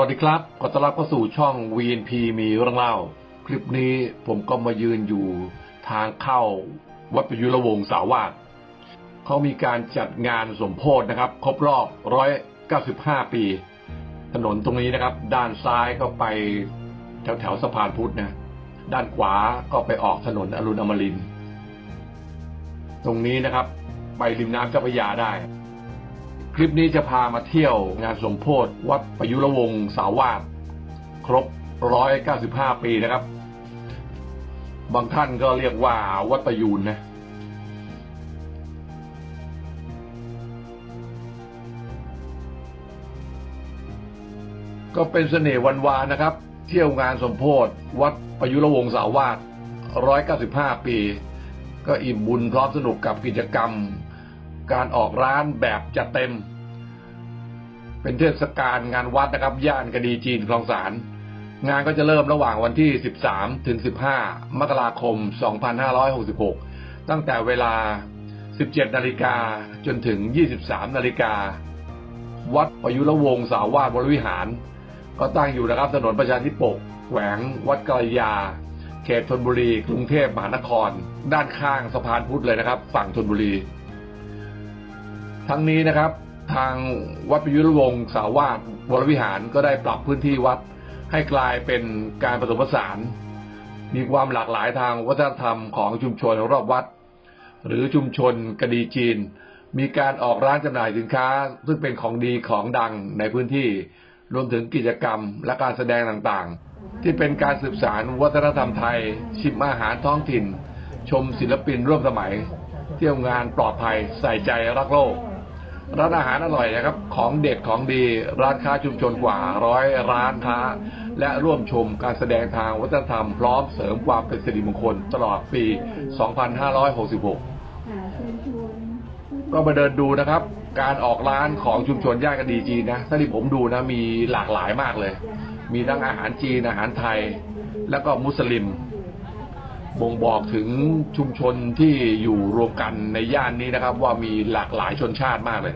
สวัสดีครับ ขอต้อนรับเข้าสู่ช่อง VNP มีเรื่องเล่า คลิปนี้ผมก็มายืนอยู่ทางเข้าวัดประยุรวงศ์สาวาสเขามีการจัดงานสมโพธนะครับ ครบรอบ 195 ปี ถนนตรงนี้นะครับ ด้านซ้ายก็ไปแถวแถวสะพานพุทธนะ ด้านขวาก็ไปออกถนนอรุณอมริน ตรงนี้นะครับ ไปริมน้ำเจ้าพระยาได้ ลิปนี้จะพามาเที่ยวงานสมโพธิวัดประยุรวงศ์สาวาสครบ 195 ปีนะครับ บางท่านก็เรียกว่าวัดประยูนนะก็เป็นเสน่ห์วันวานนะครับ เที่ยวงานสมโพธิวัดประยุรวงศ์สาวาส195 ปี ก็อิ่มบุญพร้อมสนุกกับกิจกรรม การออกร้านแบบจัดเต็ม เป็นเทศกาลงานวัดนะครับ ย่านกดีจีนคลองสาร งานก็จะเริ่มระหว่างวันที่ 13 ถึง 15 มกราคม 2566 ตั้งแต่เวลา 17 นาฬิกาจนถึง 23 นาฬิกา วัดประยุรวงศ์สาวาสวรวิหาร ก็ตั้งอยู่นะครับถนนประชาธิปกแขวงวัดกระยาเขตธนบุรี กรุงเทพมหานคร ด้านข้างสะพานพุทธเลยนะครับ ฝั่งธนบุรี ทั้งนี้นะครับ ทางวัดประยุรวงศ์สาวาสวรวิหารก็ได้ปรับพื้นที่วัดให้กลายเป็นการผสมผสาน มีความหลากหลายทางวัฒนธรรมของชุมชนรอบวัด หรือชุมชนกระดีจีน มีการออกร้านจำหน่ายสินค้า ซึ่งเป็นของดีของดังในพื้นที่รวมถึงกิจกรรมและการแสดงต่างๆ ที่เป็นการสืบสานวัฒนธรรมไทย ชิมอาหารท้องถิ่น ชมศิลปินร่วมสมัย เที่ยวงานปลอดภัยใส่ใจรักโลก ร้านอาหารอร่อยนะครับ ของเด็ดของดีร้านค้าชุมชนกว่าร้อยร้านค้า และร่วมชมการแสดงทางวัฒนธรรมพร้อมเสริมความเป็นสิริมงคลตลอดปี 2566 ก็มาเดินดูนะครับ การออกร้านของชุมชนย่านกระดีจีนนะถ้าที่ผมดูนะมีหลากหลายมากเลย มีทั้งอาหารจีนอาหารไทย แล้วก็มุสลิม บ่งบอกถึงชุมชนที่อยู่รวมกันในย่านนี้นะครับ ว่ามีหลากหลายชนชาติมากเลย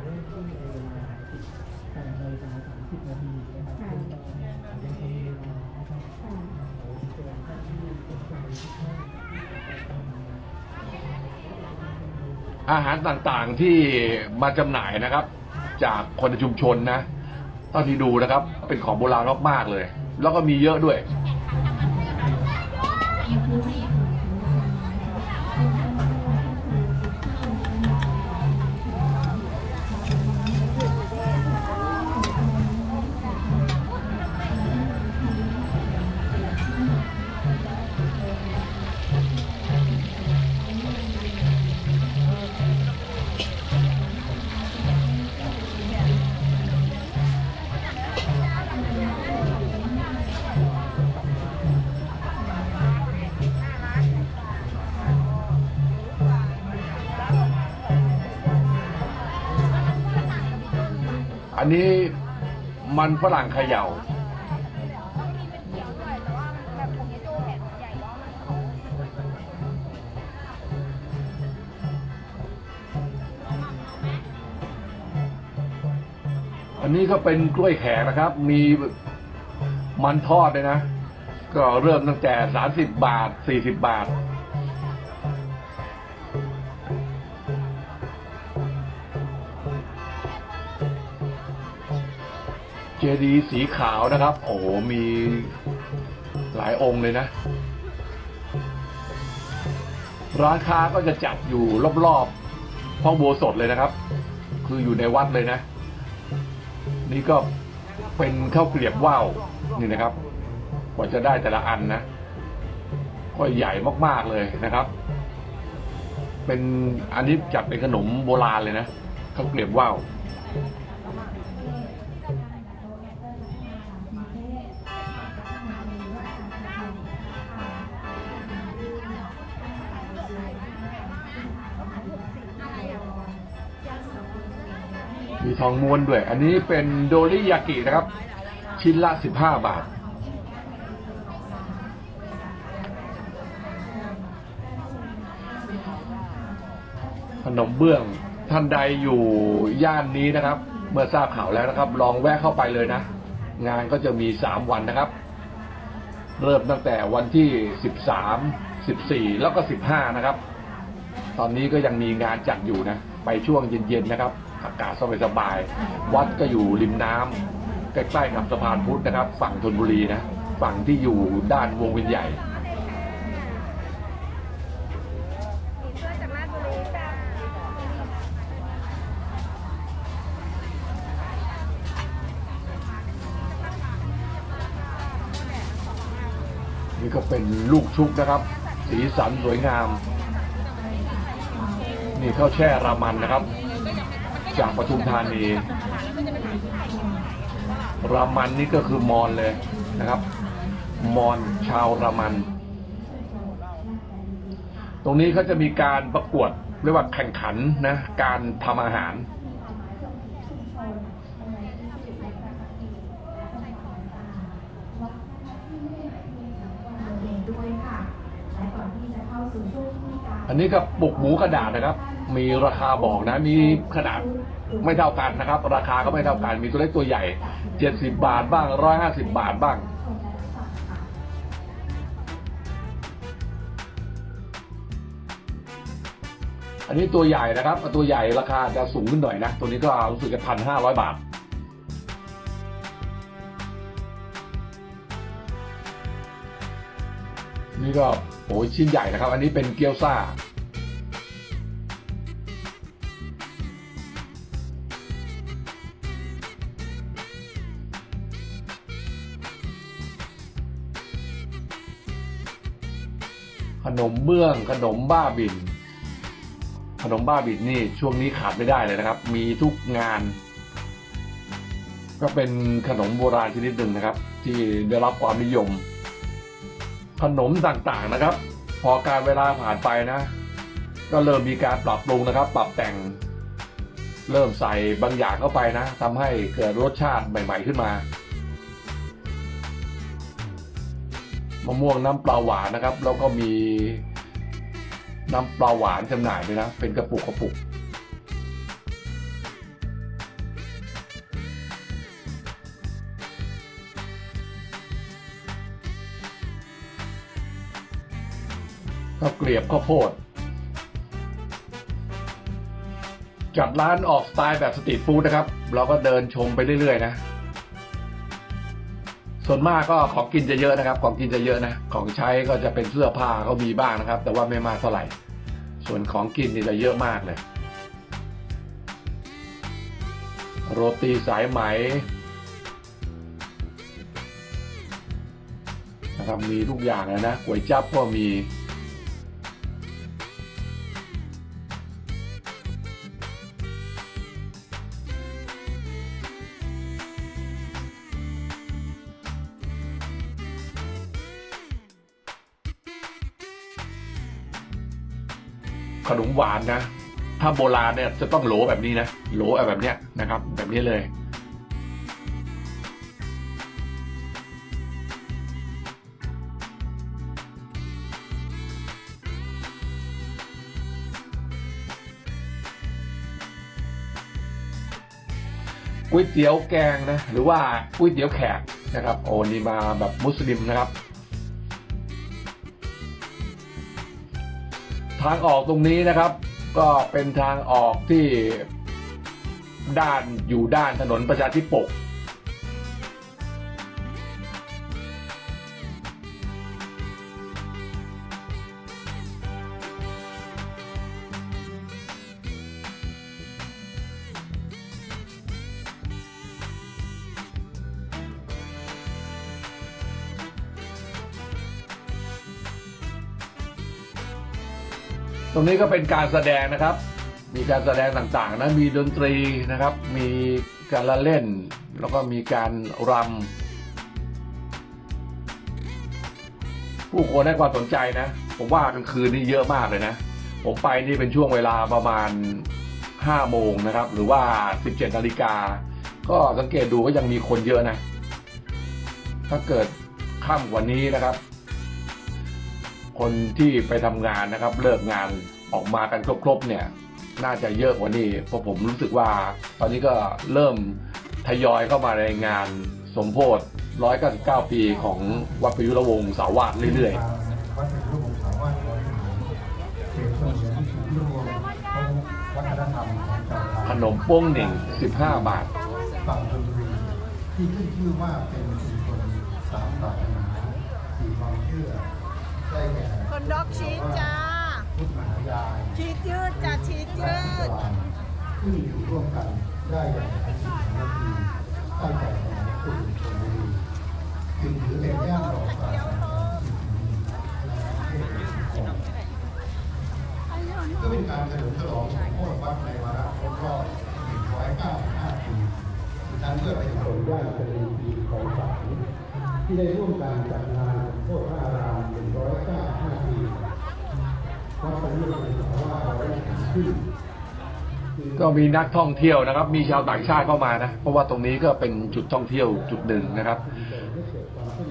อาหารต่างๆที่มาจำหน่ายนะครับ จากคนในชุมชนนะเท่าที่ดูนะครับ เป็นของโบราณมากๆเลย แล้วก็มีเยอะด้วย อันนี้มันฝรั่งเขย่าอันนี้ก็เป็นกล้วยแขกนะครับ มีมันทอดเลยนะ ก็เริ่มตั้งแต่สามสิบบาทสี่สิบบาท เจดีย์สีขาวนะครับ โอ้โหมีหลายองค์เลยนะ ร้านค้าก็จะจัดอยู่รอบๆห้องโบสถเลยนะครับ คืออยู่ในวัดเลยนะ นี่ก็เป็นข้าวเกลียบว่าวนี่นะครับกว่าจะได้แต่ละอันนะก็ใหญ่มากๆเลยนะครับ เป็นอันนี้จัดเป็นขนมโบราณเลยนะข้าวเกลียบว่าว ทองม้วนด้วย อันนี้เป็นโดริยากินะครับ ชิ้นละ 15 บาท ขนมเบื้องท่านใดอยู่ย่านนี้นะครับ เมื่อทราบข่าวแล้วนะครับ ลองแวะเข้าไปเลยนะ งานก็จะมีสามวันนะครับ เริ่มตั้งแต่วันที่สิบสามสิบสี่แล้วก็สิบห้านะครับ ตอนนี้ก็ยังมีงานจัดอยู่นะ ไปช่วงเย็นๆนะครับ อากาศสบายๆวัดก็อยู่ริมน้ำใกล้ๆกับสะพานพุทธนะครับ ฝั่งธนบุรีนะฝั่งที่อยู่ด้านวงเวียนใหญ่มีเสื้อจากราชบุรีจ้านี่ก็เป็นลูกชุบนะครับ สีสันสวยงาม นี่ข้าวแช่รามันนะครับ จากปทุมธานีรามันนี่ก็คือมอนเลยนะครับ มอนชาวรามัน ตรงนี้เขาจะมีการประกวดเรียกว่าแข่งขันนะ การทำอาหาร ด้วยค่ะ และก่อนที่จะเข้าสู่ช่วงที่การ อันนี้ก็ปุกหมูกระดาษนะครับ มีราคาบอกนะ มีขนาดไม่เท่ากันนะครับ ราคาก็ไม่เท่ากัน มีตัวเล็กตัวใหญ่ 70 บาทบ้าง 150 บาทบ้างชมและฟังอันนี้ตัวใหญ่นะครับ ตัวใหญ่ราคาจะสูงขึ้นหน่อยนะ ตัวนี้ก็รู้สึกจะพันห้าร้อยบาท นี่ก็โอ้ยชิ้นใหญ่นะครับ อันนี้เป็นเกี๊ยวซ่า ขนมเบื้องขนมบ้าบิน ขนมบ้าบินนี่ช่วงนี้ขาดไม่ได้เลยนะครับ มีทุกงาน ก็เป็นขนมโบราณชนิดหนึ่งนะครับ ที่ได้รับความนิยม ขนมต่างๆนะครับ พอการเวลาผ่านไปนะ ก็เริ่มมีการปรับปรุงนะครับ ปรับแต่ง เริ่มใส่บางอย่างเข้าไปนะทำให้เกิดรสชาติใหม่ ๆขึ้นมามะม่วงน้ำปลาหวานนะครับ แล้วก็มีน้ำปลาหวานจำหน่ายด้วยนะ เป็นกระปุกกระปุก ข้าวเกลียบข้าวโพด จัดร้านออกสไตล์แบบสตรีทฟู้ดนะครับ เราก็เดินชมไปเรื่อยๆ นะ ส่วนมากก็ของกินจะเยอะนะครับ ของกินจะเยอะนะ ของใช้ก็จะเป็นเสื้อผ้าก็มีบ้างนะครับ แต่ว่าไม่มากเท่าไหร่ ส่วนของกินนี่จะเยอะมากเลย โรตีสายไหมนะครับมีทุกอย่างเลยนะก๋วยจั๊บก็มี นมหวานนะ ถ้าโบราณเนี่ยจะต้องโหลแบบนี้นะ โหลแบบเนี้ยนะครับ แบบนี้เลย ก๋วยเตี๋ยวแกงนะ หรือว่าก๋วยเตี๋ยวแขกนะครับ โอ้นี่มาแบบมุสลิมนะครับ ทางออกตรงนี้นะครับ ก็เป็นทางออกที่ด้านอยู่ด้านถนนประชาธิปก ตรงนี้ก็เป็นการแสดงนะครับ มีการแสดงต่างๆนะ มีดนตรีนะครับ มีการละเล่น แล้วก็มีการรำ ผู้คนให้ความสนใจนะ ผมว่ากลางคืนนี่เยอะมากเลยนะ ผมไปนี่เป็นช่วงเวลาประมาณ 5 โมงนะครับ หรือว่า 17 นาฬิกา ก็สังเกตดูก็ยังมีคนเยอะนะ ถ้าเกิดค่ำกว่านี้นะครับ คนที่ไปทำงานนะครับ เลิกงานออกมากันครบๆเนี่ย น่าจะเยอะกว่านี้เพราะผมรู้สึกว่า ตอนนี้ก็เริ่มทยอยเข้ามาในงานสมโพธิ 199 ปีของวัดประยุรวงศ์สาวาสเรื่อยวัดเป็นรูปของสาวาสร้อยเขตส่วนเหนือที่ถือยๆขนมโป้งหนึ่ง 15 บาทฝั่งธนบุรีที่ขึ้นชื่อว่าเป็นชุมชนสามศาสนาสี่ความเชื่อก คนด็อกชีสจ้าพุทธมหายายชีสยืดจ้าชีสยืดซึ่งอยู่ร่วมกันได้อย่างอาชีพสามัคคีตั้งแต่สมัยกรุงธนบุรีจึงถือเป็นย่านดอกศาสนาในประเทศของก็เป็นการเฉลิมฉลองโคตรวัดในวาระครบรอบ195ปีดิฉันเพื่อเป็นผลย่านเป็นปีของสาม ที่ได้ร่วมการจัดงานโคตรพระอาราม195ปีวัดประยุทธ์เป็นสาวาร้อยขึ้นก็มีนักท่องเที่ยวนะครับ มีชาวต่างชาติเข้ามานะ เพราะว่าตรงนี้ก็เป็นจุดท่องเที่ยวจุดหนึ่งนะครับ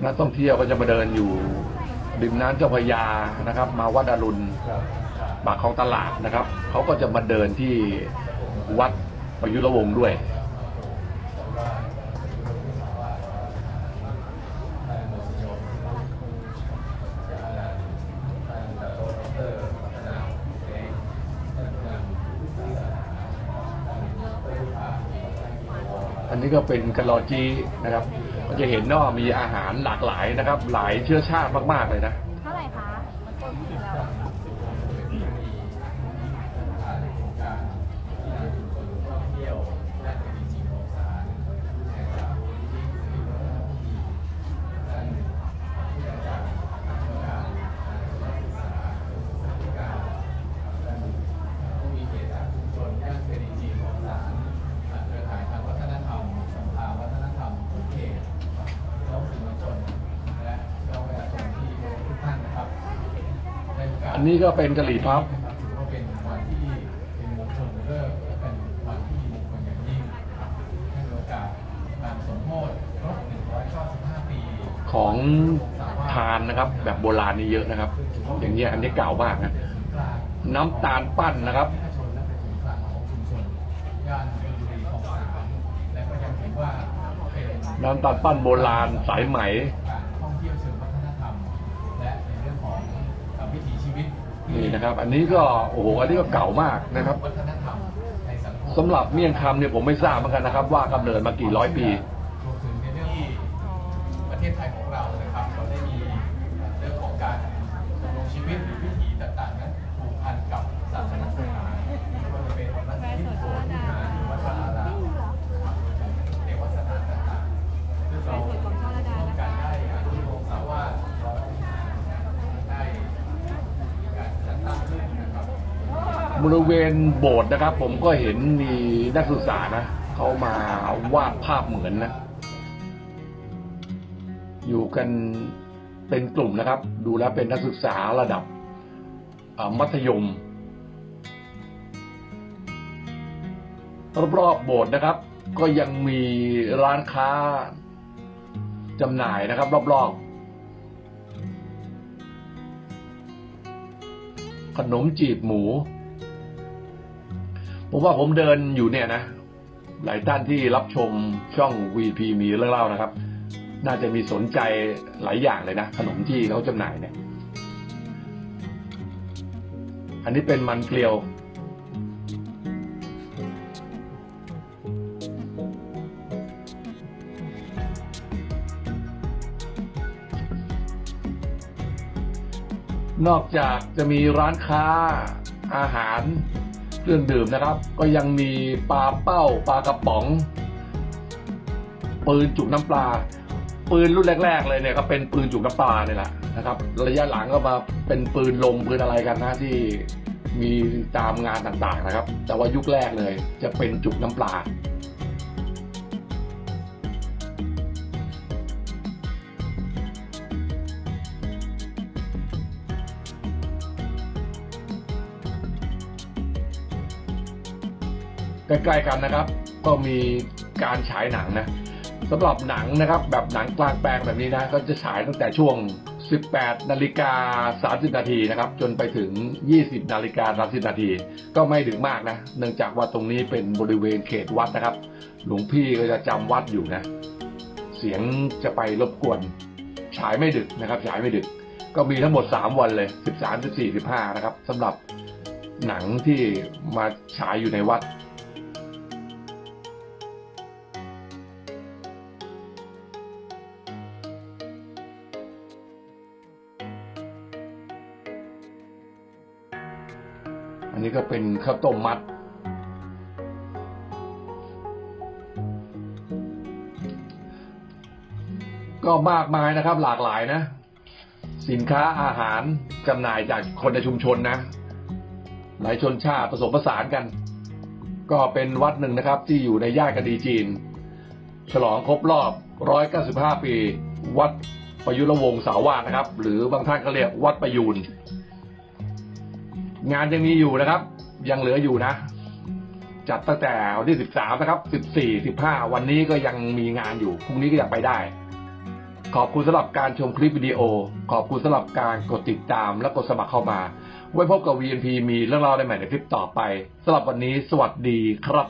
นักท่องเที่ยวก็จะมาเดินอยู่ริมน้ำเจ้าพระยานะครับ มาวัดอรุณปากคลองตลาดนะครับ เขาก็จะมาเดินที่วัดประยุรวงศ์ด้วย นี่ก็เป็นกะลอจีนะครับ ก็จะเห็นว่ามีอาหารหลากหลายนะครับ หลายเชื้อชาติมากๆเลยนะันนี้ก็เป็นกะหรี่พับของทานนะครับ แบบโบราณนี่เยอะนะครับ อย่างเงี้ยอันนี้เก่ามากนะน้ำตาลปั้นนะครับน้ำตาลปั้นโบราณสายไหม การท่องเที่ยวเชิงวัฒนธรรม และในเรื่องของวิถีชีวิตที่ นี่นะครับ อันนี้ก็โอ้โหอันนี้ก็เก่ามากนะครับสำหรับเมี่ยงคำเนี่ยผมไม่ทราบเหมือนกันนะครับ ว่ากำเนิดมากี่ร้อยปีที่ประเทศไทยของเรานะครับ เราได้มีเรื่องของการดำรงชีวิตหรือวิถีต่างๆนั้นผูกพันกับศาสนาสถานไม่ว่าจะเป็นวัดที่โบสถ์วิหารหรือวัดพระอารามนะครับเทวสถานต่างๆซึ่งเราร่วมกันได้อนุโลมสาวาสร้อยวิหารได้มีการจัดตั้งขึ้นนะครับ บริเวณโบสถ์นะครับ ผมก็เห็นมีนักศึกษานะเขามาวาดภาพเหมือนนะ อยู่กันเป็นกลุ่มนะครับ ดูแล้วเป็นนักศึกษาระดับมัธยม รอบๆโบสถ์นะครับ ก็ยังมีร้านค้าจำหน่ายนะครับ รอบๆขนมจีบหมู ผมว่าผมเดินอยู่เนี่ยนะ หลายท่านที่รับชมช่อง VP มีเรื่องเล่านะครับ น่าจะมีสนใจหลายอย่างเลยนะ ขนมที่เขาจำหน่ายเนี่ย อันนี้เป็นมันเกลียว นอกจากจะมีร้านค้าอาหาร เครื่องดื่มนะครับ ก็ยังมีปลาเป้าปลากระป๋อง ปืนจุกน้ำปลา ปืนรุ่นแรก ๆ เลยเนี่ยก็เป็นปืนจุกน้ำปลาเนี่ยแหละนะครับ ระยะหลังก็มาเป็นปืนลมปืนอะไรกันนะที่มีตามงานต่างๆนะครับ แต่ว่ายุคแรกเลยจะเป็นจุกน้ำปลา ใกล้ๆกันนะครับ ก็มีการฉายหนังนะสำหรับหนังนะครับแบบหนังกลางแปลงแบบนี้นะก็จะฉายตั้งแต่ช่วง 18 นาฬิกา 30 นาทีนะครับ จนไปถึง 20 นาฬิกา 30 นาที ก็ไม่ถึงมากนะ เนื่องจากว่าตรงนี้เป็นบริเวณเขตวัดนะครับ หลวงพี่ก็จะจำวัดอยู่นะ เสียงจะไปรบกวน ฉายไม่ดึกนะครับ ฉายไม่ดึก ก็มีทั้งหมด 3 วันเลย 13 14 15 นะครับสำหรับหนังที่มาฉายอยู่ในวัด นี้ก็เป็นข้าวต้มมัด ก็มากมายนะครับ หลากหลายนะ สินค้าอาหารจำหน่ายจากคนในชุมชนนะ หลายชนชาติผสมผสานกัน ก็เป็นวัดหนึ่งนะครับ ที่อยู่ในย่านกดีจีน ฉลองครบรอบ 195 ปี วัดประยุรวงศาวาสนะครับ หรือบางท่านก็เรียกวัดประยูน งานยังมีอยู่นะครับ ยังเหลืออยู่นะ จัดตั้งแต่วันที่13นะครับ14 15วันนี้ก็ยังมีงานอยู่พรุ่งนี้ก็อยากไปได้ ขอบคุณสำหรับการชมคลิปวิดีโอ ขอบคุณสำหรับการกดติดตามและกดสมัครเข้ามา ไว้พบกับ VNP มีเรื่องราวในใหม่ในคลิปต่อไปสำหรับวันนี้สวัสดีครับ